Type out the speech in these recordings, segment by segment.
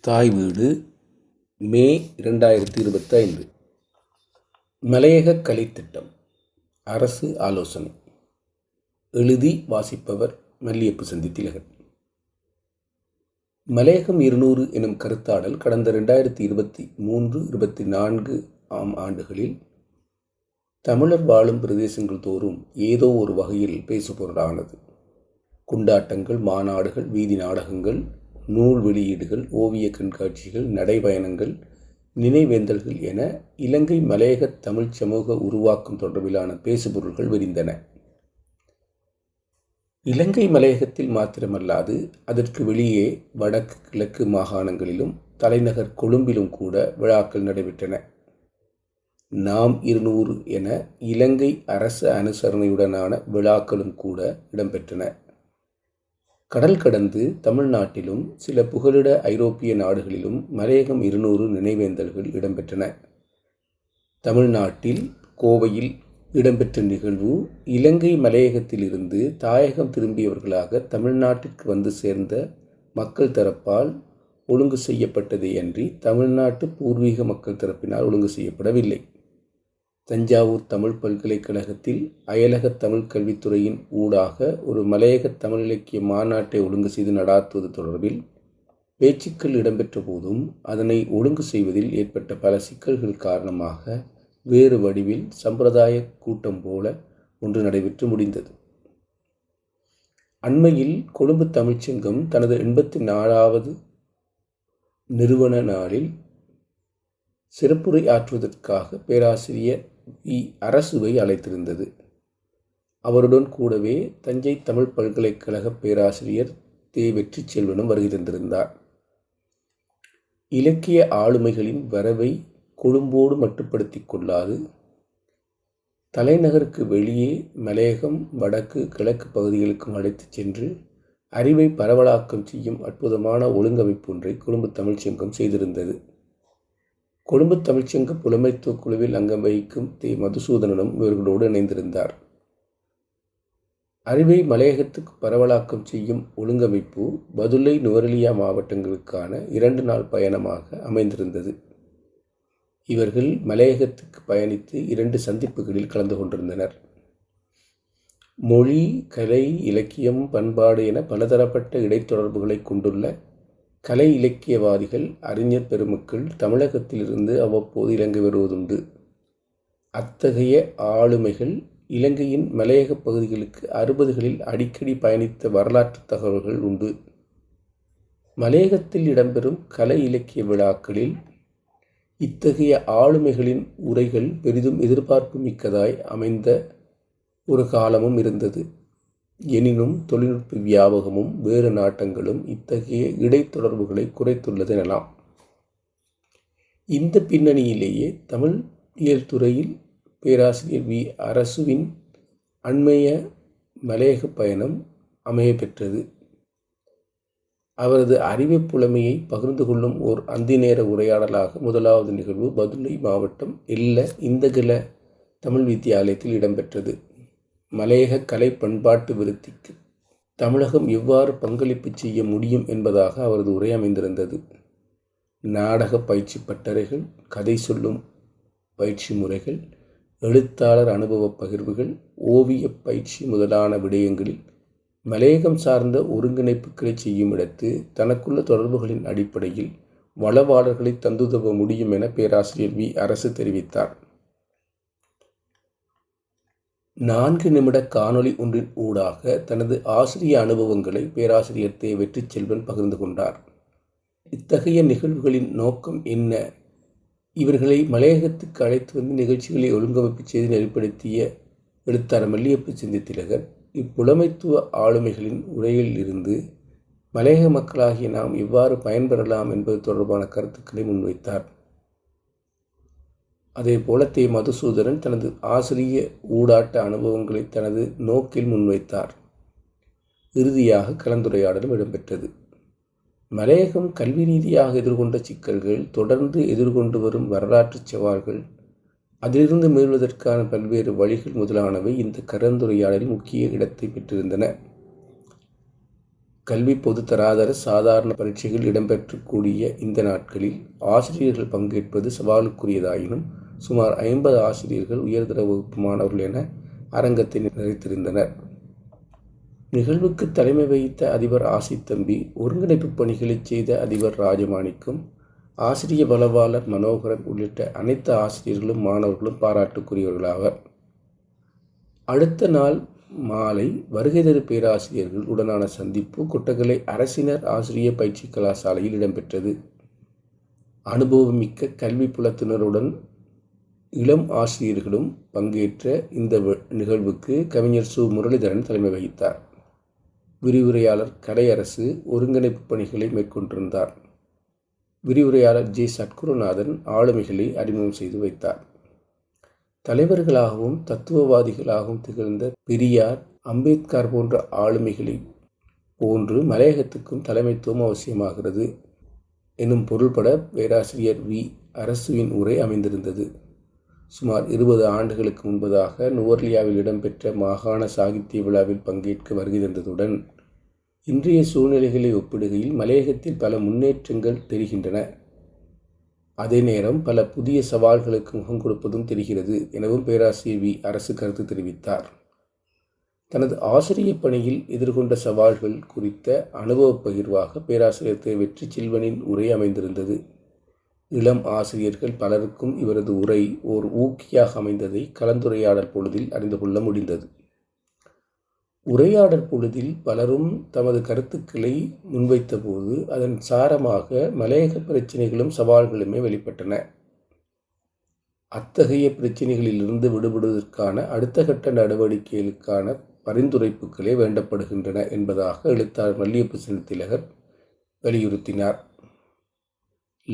தாய் வீடு மே இரண்டாயிரத்தி இருபத்தைந்து. மலையக கலைத்திட்டம் அரசு ஆலோசனை. எழுதி வாசிப்பவர் மல்லியப்பு சந்தி திலகன் மலையகம் இருநூறு எனும் கருத்தாடல் கடந்த ரெண்டாயிரத்தி இருபத்தி மூன்று இருபத்தி நான்கு ஆம் ஆண்டுகளில் தமிழர் வாழும் பிரதேசங்கள் தோறும் ஏதோ ஒரு வகையில் பேசுபொருளானது. குண்டாட்டங்கள் மாநாடுகள் வீதி நாடகங்கள் நூல் வெளியீடுகள் ஓவிய கண்காட்சிகள் நடைபயணங்கள் நினைவேந்தல்கள் என இலங்கை மலையக தமிழ்ச் சமூக உருவாக்கம் தொடர்பிலான பேசுபொருள்கள் விரிந்தன. இலங்கை மலையகத்தில் மாத்திரமல்லாது அதற்கு வெளியே வடக்கு கிழக்கு மாகாணங்களிலும் தலைநகர் கொழும்பிலும் கூட விழாக்கள் நடைபெற்றன. நாம் இருநூறு என இலங்கை அரச அனுசரணையுடனான விழாக்களும் கூட இடம்பெற்றன. கடல் கடந்து தமிழ்நாட்டிலும் சில புகலிட ஐரோப்பிய நாடுகளிலும் மலையகம் இருநூறு நினைவேந்தல்கள் இடம்பெற்றன. தமிழ்நாட்டில் கோவையில் இடம்பெற்ற நிகழ்வு இலங்கை மலையகத்திலிருந்து தாயகம் திரும்பியவர்களாக தமிழ்நாட்டிற்கு வந்து சேர்ந்த மக்கள் தரப்பால் ஒழுங்கு செய்யப்பட்டதே அன்றி தமிழ்நாட்டு பூர்வீக மக்கள் தரப்பினால் ஒழுங்கு செய்யப்படவில்லை. தஞ்சாவூர் தமிழ் பல்கலைக்கழகத்தில் அயலக தமிழ் கல்வித்துறையின் ஊடாக ஒரு மலையக தமிழ் இலக்கிய மாநாட்டை ஒழுங்கு செய்து நடாத்துவது தொடர்பில் பேச்சுக்கள் இடம்பெற்ற போதும் அதனை ஒழுங்கு செய்வதில் ஏற்பட்ட பல சிக்கல்கள் காரணமாக வேறு வடிவில் சம்பிரதாய கூட்டம் போல ஒன்று நடைபெற்று முடிந்தது. அண்மையில் கொழும்பு தமிழ்ச்சங்கம் தனது எண்பத்தி நாலாவது நிறுவன நாளில் சிறப்புரை ஆற்றுவதற்காக பேராசிரியர் அரசுவை அழைத்திருந்தது. அவருடன் கூடவே தஞ்சை தமிழ் பல்கலைக்கழக பேராசிரியர் தே. வெற்றி செல்வனும் வருகை தந்திருந்தார். இலக்கிய ஆளுமைகளின் வரவை கொழும்போடு மட்டுப்படுத்தி கொள்ளாது தலைநகருக்கு வெளியே மலையகம் வடக்கு கிழக்கு பகுதிகளுக்கும் அழைத்துச் சென்று அறிவை பரவலாக்கம் செய்யும் அற்புதமான ஒழுங்கமைப்பு ஒன்றை கொழும்பு தமிழ்ச்சங்கம் செய்திருந்தது. கொழும்பு தமிழ்ச்சங்க புலமைத்துவ குழுவில் அங்கம் வகிக்கும் தி. மதுசூதனனும் இவர்களோடு இணைந்திருந்தார். அறிவை மலையகத்துக்கு பரவலாக்கம் செய்யும் ஒழுங்கமைப்பு பதுளை நுவரெலியா மாவட்டங்களுக்கான இரண்டு நாள் பயணமாக அமைந்திருந்தது. இவர்கள் மலையகத்துக்கு பயணித்து இரண்டு சந்திப்புகளில் கலந்து கொண்டிருந்தனர். மொழி கலை இலக்கியம் பண்பாடு என பலதரப்பட்ட இடைத்தொடர்புகளை கொண்டுள்ள கலை இலக்கியவாதிகள் அறிஞர் பெருமக்கள் தமிழகத்திலிருந்து அவ்வப்போது இலங்கை வருவதுண்டு. அத்தகைய ஆளுமைகள் இலங்கையின் மலையக பகுதிகளுக்கு அறுபதுகளில் அடிக்கடி பயணித்த வரலாற்று தகவல்கள் உண்டு. மலையகத்தில் இடம்பெறும் கலை இலக்கிய விழாக்களில் இத்தகைய ஆளுமைகளின் உரைகள் பெரிதும் எதிர்பார்ப்பு மிக்கதாய் அமைந்த ஒரு காலமும் இருந்தது. எனினும் தொழில்நுட்ப வியாபகமும் வேறு நாட்டங்களும் இத்தகைய இடைத்தொடர்புகளை குறைத்துள்ளது எனலாம். இந்த பின்னணியிலேயே தமிழ் இயல் துறையில் பேராசிரியர் வி. அரசுவின் அண்மைய மலையக பயணம் அமைய பெற்றது. அவரது அறிவு புலமையை பகிர்ந்து கொள்ளும் ஓர் அந்தி நேர உரையாடலாக முதலாவது நிகழ்வு பதுளை மாவட்டம் எல்ல இந்தகில தமிழ் வித்தியாலயத்தில் இடம்பெற்றது. மலையக கலை பண்பாட்டு விருத்திக்கு தமிழகம் எவ்வாறு பங்களிப்பு செய்ய முடியும் என்பதாக அவரது உரை அமைந்திருந்தது. நாடக பயிற்சி பட்டறைகள் கதை சொல்லும் பயிற்சி முறைகள் எழுத்தாளர் அனுபவ பகிர்வுகள் ஓவிய பயிற்சி முதலான விடயங்களில் மலையகம் சார்ந்த ஒருங்கிணைப்புகளை செய்யும் இடத்து தனக்குள்ள தொடர்புகளின் அடிப்படையில் வளவாளர்களை தந்துதவ முடியும் என பேராசிரியர் வி. அரசு தெரிவித்தார். நான்கு நிமிட காணொளி ஒன்றின் ஊடாக தனது ஆசிரிய அனுபவங்களை பேராசிரியர் தே. வெற்றி செல்வன் பகிர்ந்து கொண்டார். இத்தகைய நிகழ்வுகளின் நோக்கம் என்ன? இவர்களை மலையகத்துக்கு அழைத்து வந்து நிகழ்ச்சிகளை ஒழுங்கமைப்பு செய்து நெறிப்படுத்திய எழுத்தாளர் மல்லியப்பு சிந்தித்திலகர் இப்புலமைத்துவ ஆளுமைகளின் உரையில் இருந்து மலையக மக்களாகிய நாம் எவ்வாறு பயன்பெறலாம் என்பது தொடர்பான கருத்துக்களை முன்வைத்தார். அதே போல தே மதுசூதரன் தனது ஆசிரிய ஊடாட்ட அனுபவங்களை தனது நோக்கில் முன்வைத்தார். இறுதியாக கலந்துரையாடலும் இடம்பெற்றது. மலையகம் கல்வி ரீதியாக எதிர்கொண்ட சிக்கல்கள் தொடர்ந்து எதிர்கொண்டு வரும் வரலாற்று சவால்கள் அதிலிருந்து மீள்வதற்கான பல்வேறு வழிகள் முதலானவை இந்த கலந்துரையாடலில் முக்கிய இடத்தை பெற்றிருந்தன. கல்வி பொது தராதர சாதாரண பரீட்சைகள் இடம்பெற்றக்கூடிய இந்த நாட்களில் ஆசிரியர்கள் பங்கேற்பது சவாலுக்குரியதாயினும் சுமார் ஐம்பது ஆசிரியர்கள் உயர்தர வகுப்பு மாணவர்கள் என அரங்கத்தை நிறைத்திருந்தனர். நிகழ்வுக்கு தலைமை வகித்த அதிபர் ஆசித்தம்பி ஒருங்கிணைப்பு பணிகளை செய்த அதிபர் ராஜமாணிக்கும் ஆசிரிய பலவாளர் மனோகரன் உள்ளிட்ட அனைத்து ஆசிரியர்களும் மாணவர்களும் பாராட்டுக்குரியவர்களாவர். அடுத்த நாள் மாலை வருகை தரு பேராசிரியர்கள் உடனான சந்திப்பு கொட்டகலை அரசினர் ஆசிரிய பயிற்சி கலாசாலையில் இடம்பெற்றது. அனுபவமிக்க கல்வி புலத்தினருடன் இளம் ஆசிரியர்களும் பங்கேற்ற இந்த நிகழ்வுக்கு கவிஞர் சு. முரளிதரன் தலைமை வகித்தார். விரிவுரையாளர் கலையரசு ஒருங்கிணைப்பு பணிகளை மேற்கொண்டிருந்தார். விரிவுரையாளர் ஜே. சத்குருநாதன் ஆளுமைகளை அறிமுகம் செய்து வைத்தார். தலைவர்களாகவும் தத்துவவாதிகளாகவும் திகழ்ந்த பெரியார் அம்பேத்கர் போன்ற ஆளுமைகளை போன்று மலையகத்துக்கும் தலைமைத்துவம் அவசியமாகிறது. எனும் பொருள்பட பேராசிரியர் வி. அரசுவின் உரை அமைந்திருந்தது. சுமார் இருபது ஆண்டுகளுக்கு முன்பதாக நுவர்லியாவில் இடம்பெற்ற மாகாண சாகித்ய விழாவில் பங்கேற்க வருகை தந்ததுடன் இன்றைய சூழ்நிலைகளை ஒப்பிடுகையில் மலையகத்தில் பல முன்னேற்றங்கள் தெரிகின்றன. அதே நேரம் பல புதிய சவால்களுக்கு முகம் கொடுப்பதும் தெரிகிறது எனவும் பேராசிரியர் வி. அரசு கருத்து தெரிவித்தார். தனது ஆசிரியர் பணியில் எதிர்கொண்ட சவால்கள் குறித்த அனுபவ பகிர்வாக பேராசிரியர் வெற்றி செல்வனின் உரை அமைந்திருந்தது. இளம் ஆசிரியர்கள் பலருக்கும் இவரது உரை ஓர் ஊக்கியாக அமைந்ததை கலந்துரையாடல் பொழுதில் அறிந்து கொள்ள முடிந்தது. உரையாடல் பொழுதில் பலரும் தமது கருத்துக்களை முன்வைத்தபோது அதன் சாரமாக மலையக பிரச்சினைகளும் சவால்களுமே வெளிப்பட்டன. அத்தகைய பிரச்சினைகளிலிருந்து விடுபடுவதற்கான அடுத்த கட்ட நடவடிக்கைகளுக்கான பரிந்துரைப்புகளே வேண்டப்படுகின்றன என்பதாக எழுத்தாளர் மல்லியப்பு செலுத்திலகர் வலியுறுத்தினார்.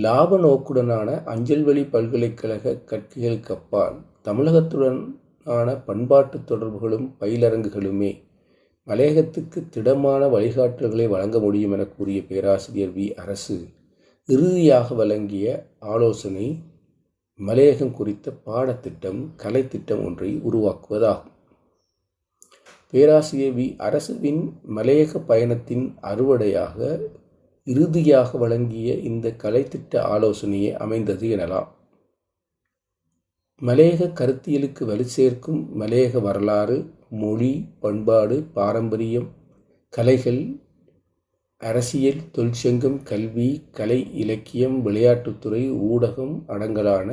லாப நோக்குடனான அஞ்சல் வழி பல்கலைக்கழக கற்கைகளுக்கு அப்பால் தமிழகத்துடனான பண்பாட்டு தொடர்புகளும் பயிலரங்குகளுமே மலையகத்துக்கு திடமான வழிகாட்டல்களை வழங்க முடியும் என கூறிய பேராசிரியர் வி. அரசு இறுதியாக வழங்கிய ஆலோசனை மலையகம் குறித்த பாடத்திட்டம் கலைத்திட்டம் ஒன்றை உருவாக்குவதாகும். பேராசிரியர் வி. அரசுவின் மலையக பயணத்தின் அறுவடையாக இறுதியாக வழங்கிய இந்த கலைத்திட்ட ஆலோசனையே அமைந்தது எனலாம். மலையக கருத்தியலுக்கு வலு சேர்க்கும் மலையக வரலாறு மொழி பண்பாடு பாரம்பரியம் கலைகள் அரசியல் தொழிற்சங்கம் கல்வி கலை இலக்கியம் விளையாட்டுத்துறை ஊடகம் அடங்கலான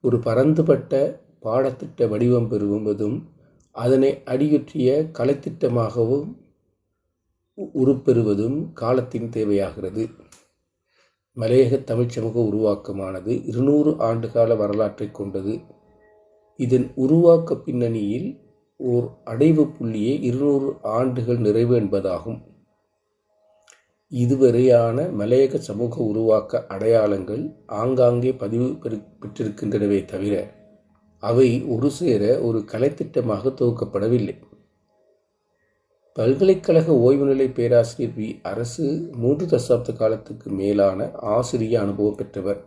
ஒரு பரந்துபட்ட பாடத்திட்ட வடிவம் பெறுவதும் அதனை அடியுற்றிய கலைத்திட்டமாகவும் உருப்பெறுவதும் காலத்தின் தேவையாகிறது. மலையக தமிழ் சமூக உருவாக்கமானது இருநூறு ஆண்டுகால வரலாற்றை கொண்டது. இதன் உருவாக்க பின்னணியில் ஓர் அடைவு புள்ளியே இருநூறு ஆண்டுகள் நிறைவு என்பதாகும். இதுவரையான மலையக சமூக உருவாக்க அடையாளங்கள் ஆங்காங்கே பதிவு பெற்றிருக்கின்றனவே தவிர அவை ஒரு சேர ஒரு கலைத்திட்டமாக துவக்கப்படவில்லை. பல்கலைக்கழக ஓய்வுநிலை பேராசிரியர் வி அரசு மூன்று தசாப்த காலத்துக்கு மேலான ஆசிரிய அனுபவம் பெற்றவர்.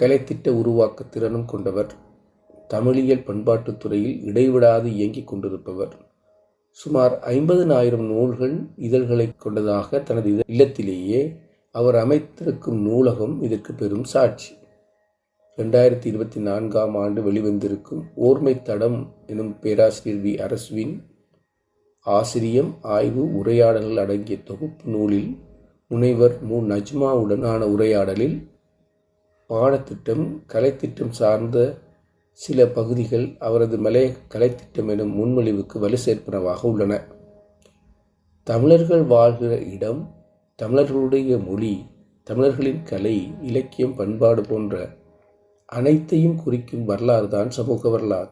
கலைத்திட்ட உருவாக்க திறனும் கொண்டவர். தமிழியல் பண்பாட்டுத் துறையில் இடைவிடாது இயங்கிக் கொண்டிருப்பவர். சுமார் ஐம்பதனாயிரம் நூல்கள் இதழ்களை கொண்டதாக தனது இல்லத்திலேயே அவர் அமைத்திருக்கும் நூலகம் இதற்கு பெரும் சாட்சி. ரெண்டாயிரத்தி இருபத்தி நான்காம் ஆண்டு வெளிவந்திருக்கும் ஓர்மை தடம் எனும் பேராசிரியர் வி. அரசுவின் ஆசிரியம் ஆய்வு உரையாடல்கள் அடங்கிய தொகுப்பு நூலில் முனைவர் மு. நஜ்மாவுடனான உரையாடலில் பாடத்திட்டம் கலைத்திட்டம் சார்ந்த சில பகுதிகள் அவரது மலைய கலைத்திட்டம் எனும் முன்மொழிவுக்கு வலு சேர்ப்பனவாக உள்ளன. தமிழர்கள் வாழ்கிற இடம் தமிழர்களுடைய மொழி தமிழர்களின் கலை இலக்கியம் பண்பாடு போன்ற அனைத்தையும் குறிக்கும் வரலாறு தான் சமூக வரலாறு.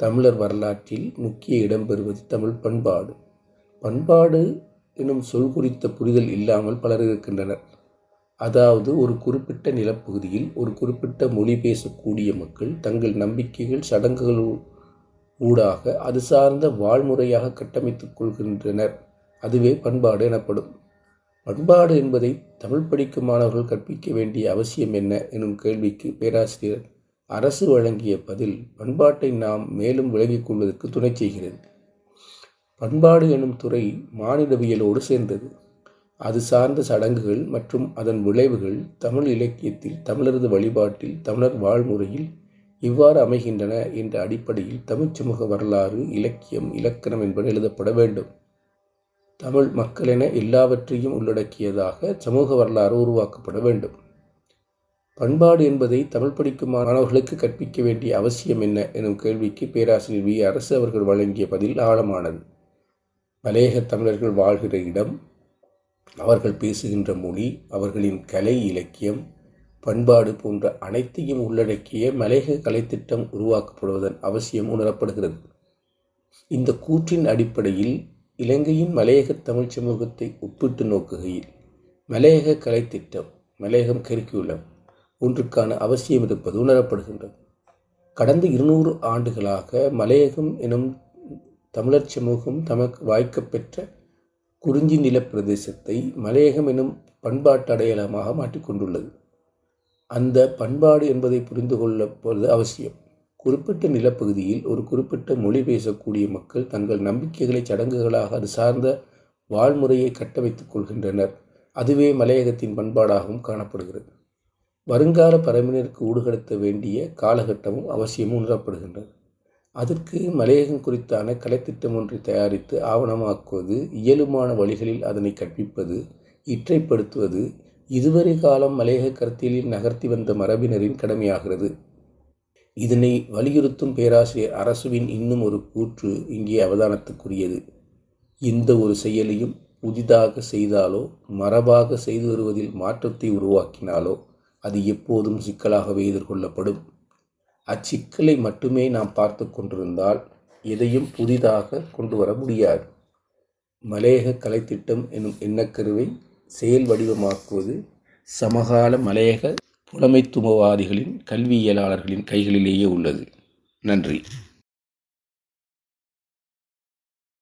தமிழர் வரலாற்றில் முக்கிய இடம் பெறுவது தமிழ் பண்பாடு. பண்பாடு எனும் சொல் குறித்த புரிதல் இல்லாமல் பலர் இருக்கின்றனர். அதாவது ஒரு குறிப்பிட்ட நிலப்பகுதியில் ஒரு குறிப்பிட்ட மொழி பேசக்கூடிய மக்கள் தங்கள் நம்பிக்கைகள் சடங்குகள் ஊடாக அது சார்ந்த வாழ்முறையாக கட்டமைத்துக் கொள்கின்றனர். அதுவே பண்பாடு எனப்படும். பண்பாடு என்பதை தமிழ் படிக்கும் மாணவர்கள் கற்பிக்க வேண்டிய அவசியம் என்ன எனும் கேள்விக்கு பேராசிரியர் அரசு வழங்கிய பதில் பண்பாட்டை நாம் மேலும் விலகிக் கொள்வதற்கு துணை செய்கிறது. பண்பாடு எனும் துறை மானிடவியலோடு சேர்ந்தது. அது சார்ந்த சடங்குகள் மற்றும் அதன் விளைவுகள் தமிழ் இலக்கியத்தில் தமிழரது வழிபாட்டில் தமிழர் வாழ்முறையில் இவ்வாறு அமைகின்றன என்ற அடிப்படையில் தமிழ் சமூக வரலாறு இலக்கியம் இலக்கணம் என்பது எழுதப்பட வேண்டும். தமிழ் மக்கள் என எல்லாவற்றையும் உள்ளடக்கியதாக சமூக வரலாறு உருவாக்கப்பட வேண்டும். பண்பாடு என்பதை தமிழ் படிக்கும் மாணவர்களுக்கு கற்பிக்க வேண்டிய அவசியம் என்ன எனும் கேள்விக்கு பேராசிரியர் வி. அரசு அவர்கள் வழங்கிய பதில் ஆழமானது. மலையக தமிழர்கள் வாழ்கிற இடம் அவர்கள் பேசுகின்ற மொழி அவர்களின் கலை இலக்கியம் பண்பாடு போன்ற அனைத்தையும் உள்ளடக்கிய மலையக கலைத்திட்டம் உருவாக்கப்படுவதன் அவசியம் உணரப்படுகிறது. இந்த கூற்றின் அடிப்படையில் இலங்கையின் மலையக தமிழ் சமூகத்தை ஒப்பிட்டு நோக்குகையில் மலையக கலைத்திட்டம் மலையகம் கரிக்குலம் ஒன்றுக்கான அவசியம் இருப்பது உணரப்படுகின்றது கடந்த இருநூறு ஆண்டுகளாக மலையகம் எனும் தமிழர் சமூகம் தமக்கு வாய்க்கப்பெற்ற குறிஞ்சி நில பிரதேசத்தை மலையகம் எனும் பண்பாட்டு அடையாளமாக மாற்றிக்கொண்டுள்ளது அந்த பண்பாடு என்பதை புரிந்து கொள்ளப்போவது அவசியம். குறிப்பிட்ட நிலப்பகுதியில் ஒரு குறிப்பிட்ட மொழி பேசக்கூடிய மக்கள் தங்கள் நம்பிக்கைகளை சடங்குகளாக அது சார்ந்த வாழ்முறையை கட்டமைத்துக் கொள்கின்றனர். அதுவே மலையகத்தின் பண்பாடாகவும் காணப்படுகிறது. வருங்கால பரம்பினருக்கு ஊடுகடுத்த வேண்டிய காலகட்டமும் அவசியமும் உணரப்படுகின்றது. அதற்கு மலையகம் குறித்தான கலைத்திட்டம் ஒன்றை தயாரித்து ஆவணமாக்குவது இயலுமான வழிகளில் அதனை கற்பிப்பது இற்றைப்படுத்துவது இதுவரை காலம் மலையக கருத்தியலில் நகர்த்தி வந்த மரபினரின் கடமையாகிறது. இதனை வலியுறுத்தும் பேராசிரியர் அரசுவின் இன்னும் ஒரு கூற்று இங்கே அவதானத்துக்குரியது. எந்த ஒரு செயலையும் புதிதாக செய்தாலோ மரபாக செய்து வருவதில் மாற்றத்தை உருவாக்கினாலோ அது எப்போதும் சிக்கலாகவே எதிர்கொள்ளப்படும். அச்சிக்கலை மட்டுமே நாம் பார்த்து கொண்டிருந்தால் எதையும் புதிதாக கொண்டு வர முடியாது. மலையக கலைத்திட்டம் எனும் எண்ணக்கருவை செயல் வடிவமாக்குவது சமகால மலையக புலமைத்துவவாதிகளின் கல்வியியலாளர்களின் கைகளிலேயே உள்ளது. நன்றி.